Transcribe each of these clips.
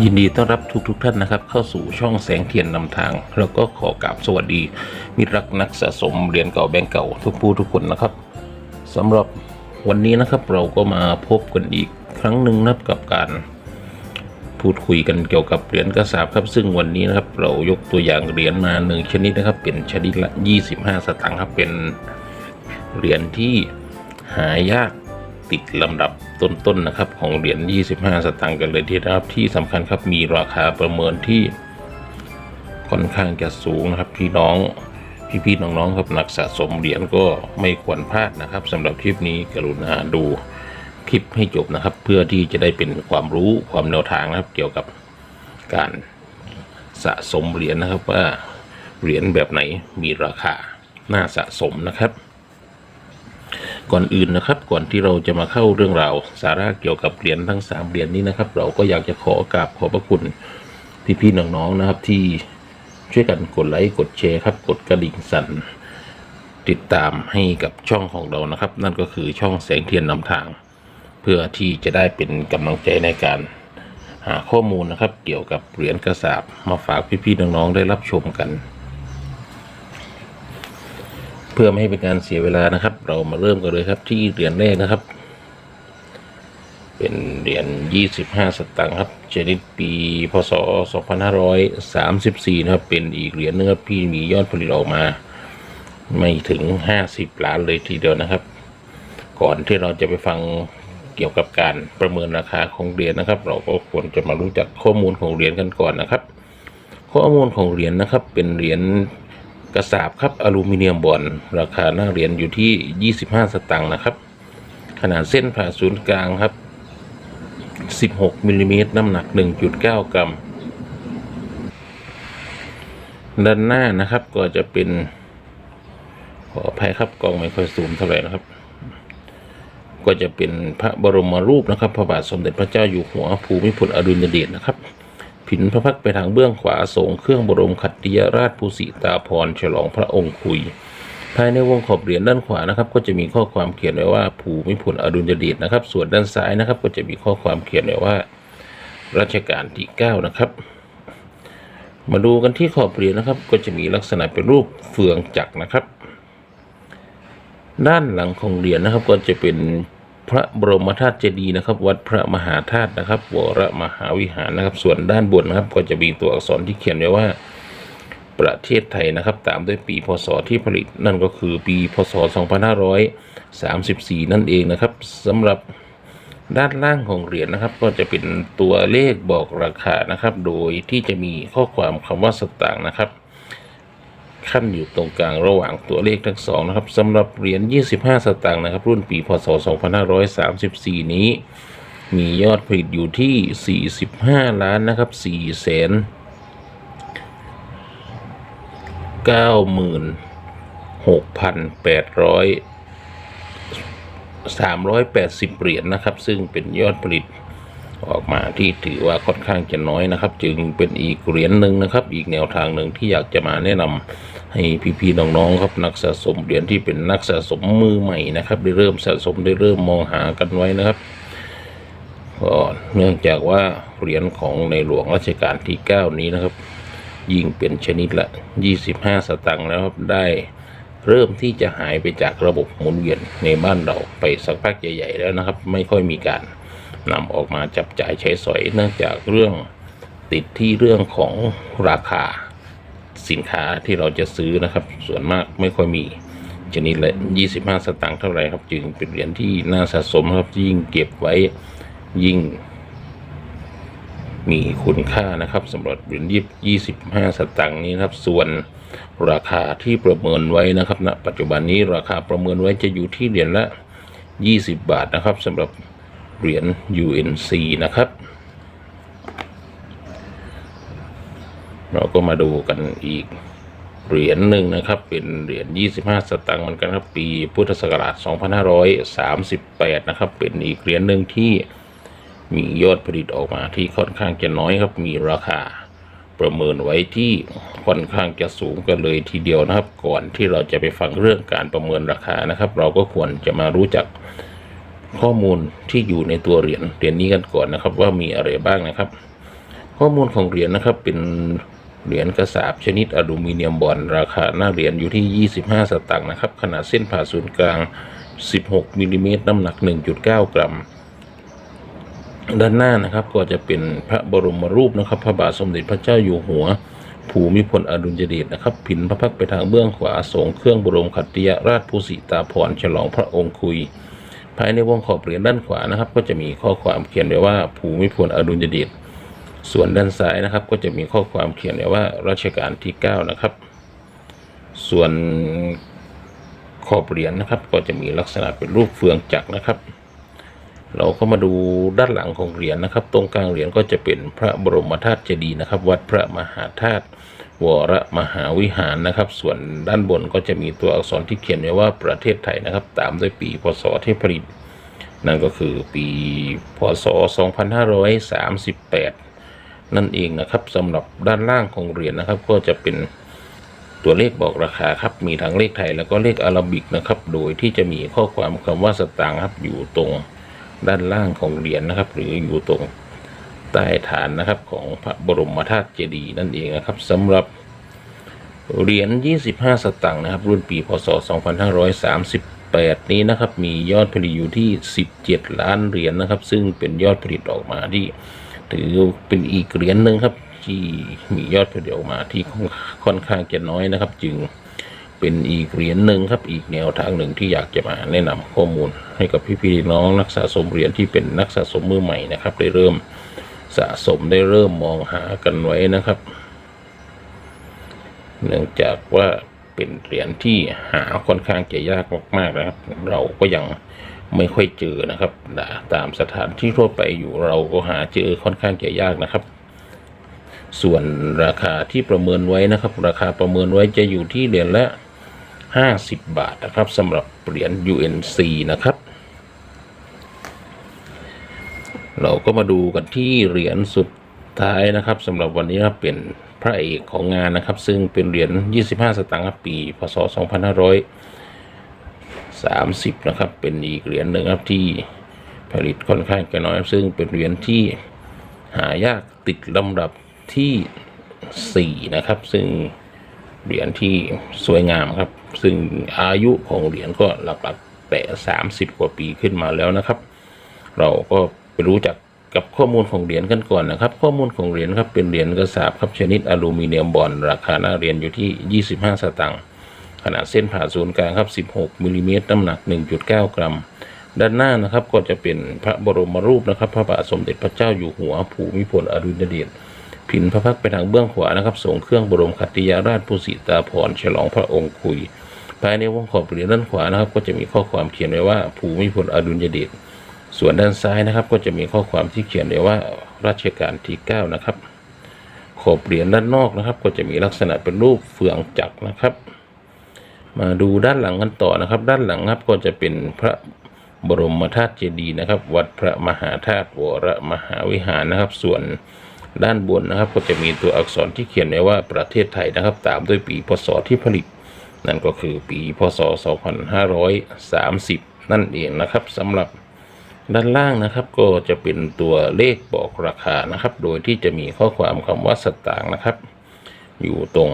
ยินดีต้อนรับทุกทุกๆท่านนะครับ เข้าสู่ช่องแสงเทียนนำทาง แล้วก็ขอกราบสวัสดี มิตรรักนักสะสมเหรียญเก่าแบงก์เก่าทุกผู้ทุกคนนะครับสำหรับวันนี้นะครับเราก็มาพบกันอีกครั้งหนึ่งนะครับกับการพูดคุยกันเกี่ยวกับเหรียญกระสาบครับ ซึ่งวันนี้นะครับเรายกตัวอย่างเหรียญมาหนึ่งชนิดนะครับ เป็นชนิดละ 25 สตางค์ครับเป็นเหรียญที่หายากติดลำดับ ต้นๆนะครับของเหรียญ 25 สตางค์กันเลยที่นะครับที่สำคัญครับมีราคาประเมินที่ค่อนข้างจะสูงนะครับพี่น้องพี่ๆน้องๆครับนักสะสมเหรียญก็ไม่ควรพลาดนะครับสำหรับคลิปนี้กรุณาดูคลิปให้จบนะครับ เพื่อที่จะได้เป็นความรู้ความแนวทางนะครับ เกี่ยวกับการสะสมเหรียญนะครับว่าเหรียญแบบไหนมีราคาน่าสะสมนะครับ ก่อนอื่นนะครับ ก่อนที่เราจะมาเข้าเรื่องราวสาระเกี่ยวกับเหรียญทั้ง 3 เหรียญนี้นะครับ เราก็อยากจะขอกราบขอบพระคุณพี่ๆน้องๆนะครับ ที่ช่วยกันกดไลค์กดแชร์ครับ กดกระดิ่งสั่นติดตามให้กับช่องของเรานะครับ นั่นก็คือช่องแสงเทียนนำทาง เพื่อที่จะได้เป็นกำลังใจในการหาข้อมูลนะครับ เกี่ยวกับเหรียญกระสาบมาฝากพี่ๆน้องๆได้รับชมกัน เพื่อไม่ให้เป็นการเสียเวลานะครับ เรามาเริ่มกันเลยครับที่เหรียญแรกนะครับ เป็นเหรียญ25 สตางค์ครับชนิดปีพศ 2534 นะครับ เป็นอีกเหรียญนึงครับที่มียอดผลิตออกมา ไม่ถึง 50 ล้านเลยทีเดียวนะครับ ก่อนที่เราจะไปฟังเกี่ยวกับการประเมินราคาของเหรียญนะครับ เราก็ควรจะมารู้จักข้อมูลของเหรียญกันก่อนนะครับ ข้อมูลของเหรียญนะครับ เป็นเหรียญ กระสาบครับอลูมิเนียมบอนราคาหน้าเหรียญอยู่ที่ 25 สตางค์นะครับ ขนาดเส้นผ่าศูนย์กลางครับ 16มิลลิเมตรน้ำหนัก 1.9 กรัม ด้านหน้านะครับก็จะเป็น ขออภัยครับกล้องไม่ค่อยสูงเท่าไหร่นะครับ ก็จะเป็นพระบรมรูปนะครับ พระบาทสมเด็จพระเจ้าอยู่หัวภูมิพลอดุลยเดชนะครับ ผินพระพักไปทางเบื้องขวาทรงเครื่องบรมขัตติยราชภูสิตาภรฉลองพระองค์คุย ภายในวงขอบเหรียญด้านขวานะครับ ก็จะมีข้อความเขียนไว้ว่าภูมิพลอดุลยเดชนะครับ ส่วนด้านซ้ายนะครับ ก็จะมีข้อความเขียนไว้ว่ารัชกาลที่ 9 นะครับ มาดูกันที่ขอบเหรียญนะครับ ก็จะมีลักษณะเป็นรูปเฟืองจักรนะครับ ด้านหลังของเหรียญนะครับก็จะเป็น พระบรมธาตุเจดีย์นะครับ วัดพระมหาธาตุนะครับวรมหาวิหารนะครับ ส่วนด้านบนนะครับ ก็จะมีตัวอักษรที่เขียนไว้ว่า ประเทศไทยนะครับ ตามด้วยปีพศที่ผลิตนั่นก็คือปีพศ 2534 นั่นเองนะครับสำหรับด้านล่างของเหรียญนะครับ ก็จะเป็นตัวเลขบอกราคานะครับ โดยที่จะมีข้อความคำว่าสตางค์นะครับ ขั้นอยู่ตรงกลางระหว่างตัวเลขทั้งสองนะครับสำหรับเหรียญ 25 สตางค์นะครับ รุ่นปีพศ 2534 นี้ มียอดผลิตอยู่ที่ 45 ล้านนะครับ4แสนเก้าหมื่นหกพันแปดร้อยสามร้อยแปดสิบเหรียญนะครับ ซึ่งเป็นยอดผลิต ออกมาที่ถือว่าค่อนข้างจะน้อยนะครับ จึงเป็นอีกเหรียญหนึ่งนะครับ อีกแนวทางหนึ่งที่อยากจะมาแนะนำให้พี่ๆน้องๆครับนักสะสมเหรียญที่เป็นนักสะสมมือใหม่นะครับ ได้เริ่มสะสมได้เริ่มมองหากันไว้นะครับก็เนื่องจากว่าเหรียญของในหลวงรัชกาลที่ 9 นี้นะครับ ยิ่งเป็นชนิดละ 25 สตางค์แล้วครับได้เริ่มที่จะหายไปจากระบบหมุนเวียนในบ้านเราไปสักพักใหญ่ ๆ แล้วนะครับ ไม่ค่อยมีการ นำออกมาจับจ่ายใช้สอยเนื่องจากเรื่องติดที่เรื่องของราคาสินค้าที่เราจะซื้อนะครับ ส่วนมากไม่ค่อยมีชนิดละ25 สตางค์เท่าไหร่ครับ จึงเป็นเหรียญที่น่าสะสมครับยิ่งเก็บไว้ยิ่ง มีคุณค่านะครับสำหรับเหรียญยี่สิบห้าสตางค์นี้นะครับ ส่วนราคาที่ประเมินไว้นะครับณปัจจุบันนี้ราคาประเมินไว้จะอยู่ที่เหรียญละ 20 บาทนะครับสำหรับ เหรียญ UNC นะครับ เราก็มาดูกันอีกเหรียญหนึ่งนะครับ เป็นเหรียญ 25 สตางค์เหมือนกันครับ ปีพุทธศักราช 2538 นะครับ เป็นอีกเหรียญหนึ่งที่มียอดผลิตออกมาที่ค่อนข้างจะน้อยครับ มีราคาประเมินไว้ที่ค่อนข้างจะสูงกันเลยทีเดียวนะครับ ก่อนที่เราจะไปฟังเรื่องการประเมินราคานะครับ เราก็ควรจะมารู้จัก ข้อมูลที่อยู่ในตัวเหรียญเหรียญนี้กันก่อนนะครับ ว่ามีอะไรบ้างนะครับ ข้อมูลของเหรียญนะครับเป็นเหรียญกระสาบชนิดอลูมิเนียมบอลราคาหน้าเหรียญอยู่ที่ 25 สตางค์นะครับ ขนาดเส้นผ่าศูนย์กลาง 16มิลลิเมตรน้ำหนัก 1.9 กรัม ด้านหน้านะครับก็จะเป็นพระบรมรูปนะครับ พระบาทสมเด็จพระเจ้าอยู่หัว ภูมิพลอดุลยเดชนะครับผินพระพักตร์ไปทางเบื้องขวาทรงเครื่องบรมขัตติยราชภูสิตาภรณ์ฉลองพระองค์คุย ภายในวงขอบเหรียญด้านขวานะครับ ก็จะมีข้อความเขียนไว้ว่าภูมิพลอดุลยเดชส่วนด้านซ้ายนะครับ ก็จะมีข้อความเขียนไว้ว่ารัชกาลที่ 9 นะครับ ส่วนขอบเหรียญนะครับ ก็จะมีลักษณะเป็นรูปเฟืองจักรนะครับ เราก็มาดูด้านหลังของเหรียญนะครับ ตรงกลางเหรียญก็จะเป็นพระบรมธาตุเจดีย์นะครับ วัดพระมหาธาตุ วรมหาวิหารนะครับ ส่วนด้านบนก็จะมีตัวอักษรที่เขียนไว้ว่าประเทศไทยนะครับ ตามด้วยปีพศที่ผลิต นั่นก็คือปีพศ 2538 นั่นเองนะครับสำหรับด้านล่างของเหรียญนะครับ ก็จะเป็นตัวเลขบอกราคาครับ มีทั้งเลขไทยแล้วก็เลขอาราบิกนะครับ โดยที่จะมีข้อความคำว่าสตางค์ครับอยู่ตรงด้านล่างของเหรียญนะครับ หรืออยู่ตรง ใต้ฐานนะครับของพระบรมธาตุเจดีย์นั่นเองนะครับสำหรับเหรียญ 25 สตางค์นะครับ รุ่นปีพศ 2538 นี้นะครับ มียอดผลิตอยู่ที่ 17 ล้านเหรียญนะครับ ซึ่งเป็นยอดผลิตออกมาที่ถือเป็นอีกเหรียญหนึ่งครับ ที่มียอดผลิตออกมาที่ค่อนค่อนข้างจะน้อยนะครับ จึงเป็นอีกเหรียญหนึ่งครับ อีกแนวทางหนึ่งที่อยากจะมาแนะนำข้อมูล ให้กับพี่ๆน้องนักสะสมเหรียญที่เป็นนักสะสมมือใหม่นะครับได้เริ่ม สะสมได้เริ่มมองหากันไว้นะครับ เนื่องจากว่าเป็นเหรียญที่หาค่อนข้างจะยากมากๆนะครับ เราก็ยังไม่ค่อยเจอนะครับตามสถานที่ทั่วไปอยู่เราก็หาเจอค่อนข้างจะยากนะครับ ส่วนราคาที่ประเมินไว้นะครับ ราคาประเมินไว้จะอยู่ที่เหรียญละ 50 บาทนะครับสำหรับเหรียญ UNC นะครับ เราก็มาดูกันที่เหรียญสุดท้ายนะครับสำหรับวันนี้นะครับเป็นพระเอกของงานนะครับ ซึ่งเป็นเหรียญ 25 สตางค์ครับปี พศ 2530 นะครับ เป็นอีกเหรียญหนึ่งครับที่ผลิตค่อนข้างจะน้อยซึ่งเป็นเหรียญที่หายากติดลำดับที่ 4 นะครับ ซึ่งเหรียญที่สวยงามครับ ซึ่งอายุของเหรียญก็หลักๆแต่30 กว่าปีขึ้นมาแล้วนะครับ เราก็ ไปรู้จักกับข้อมูลของเหรียญกันก่อนนะครับ ข้อมูลของเหรียญครับเป็นเหรียญกระสาบครับชนิดอลูมิเนียมบอลราคาหน้าเหรียญอยู่ที่ 25 สตางค์ขนาดเส้นผ่าศูนย์กลางครับ 16มิลลิเมตรน้ำหนัก 1.9 กรัม ด้านหน้านะครับก็จะเป็นพระบรมรูปนะครับ พระบาทสมเด็จพระเจ้าอยู่หัวภูมิพลอดุลยเดชผินพระพักไปทางเบื้องขวานะครับส่งเครื่องบรมขัตติยาราชภูสิตาภรฉลองพระองค์คุย ภายในวงขอบเหรียญด้านขวานะครับ ก็จะมีข้อความเขียนไว้ว่าภูมิพลอดุลยเดช ส่วนด้านซ้ายนะครับก็จะมีข้อความที่เขียนไว้ว่ารัชกาลที่ 9 นะครับ ขอบเหรียญด้านนอกนะครับ ก็จะมีลักษณะเป็นรูปเฟืองจักรนะครับ มาดูด้านหลังกันต่อนะครับ ด้านหลังครับก็จะเป็นพระบรมธาตุเจดีย์นะครับ วัดพระมหาธาตุวรมหาวิหารนะครับ ส่วนด้านบนนะครับ ก็จะมีตัวอักษรที่เขียนไว้ว่าประเทศไทยนะครับ ตามด้วยปีพศที่ผลิต นั่นก็คือปีพศ 2530 นั่นเองนะครับสำหรับ ด้านล่างนะครับก็จะเป็นตัวเลขบอกราคานะครับ โดยที่จะมีข้อความคำว่าสตางค์นะครับ อยู่ตรง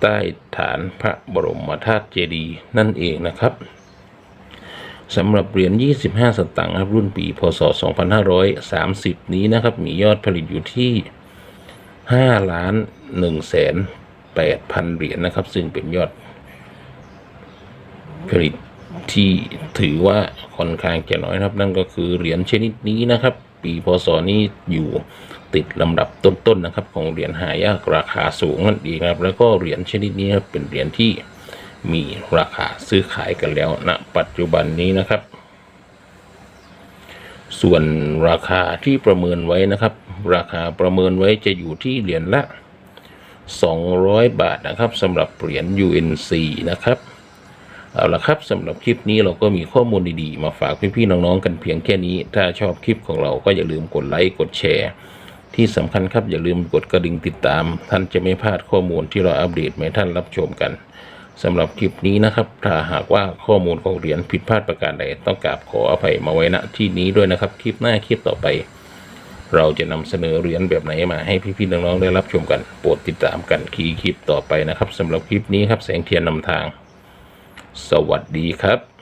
ใต้ฐานพระบรมธาตุเจดีย์นั่นเองนะครับสำหรับเหรียญ 25 สตางค์ครับรุ่นปี พศ 2530 นี้นะครับ มียอดผลิตอยู่ที่ 5 ล้าน1แสน8พันเหรียญนะครับ ซึ่งเป็นยอดผลิต ที่ถือว่าค่อนข้างจะน้อยครับ นั่นก็คือเหรียญชนิดนี้นะครับ ปีพศนี้อยู่ติดลำดับต้นๆนะครับ ของเหรียญหายากราคาสูงนั่นเองครับแล้วก็เหรียญชนิดนี้ครับเป็นเหรียญที่มีราคาซื้อขายกันแล้วณปัจจุบันนี้นะครับ ส่วนราคาที่ประเมินไว้นะครับ ราคาประเมินไว้จะอยู่ที่เหรียญละ 200 บาทนะครับสำหรับเหรียญ UNC นะครับ เอาละครับสำหรับคลิปนี้เราก็มีข้อมูลดีๆ มาฝากพี่ๆน้องๆกันเพียงแค่นี้ ถ้าชอบคลิปของเราก็อย่าลืมกดไลค์กดแชร์ ที่สำคัญครับอย่าลืมกดกระดิ่งติดตาม ท่านจะไม่พลาดข้อมูลที่เราอัปเดตให้ท่านรับชมกันสำหรับคลิปนี้นะครับ ถ้าหากว่าข้อมูลของเหรียญผิดพลาดประการใดต้องกราบขออภัยมาไว้ณที่นี้ด้วยนะครับ คลิปหน้าคลิปต่อไป เราจะนำเสนอเหรียญแบบไหนมาให้พี่ๆน้องๆได้รับชมกัน โปรดติดตามกันคีคลิปต่อไปนะครับสำหรับคลิปนี้ครับแสงเทียนนำทาง สวัสดีครับ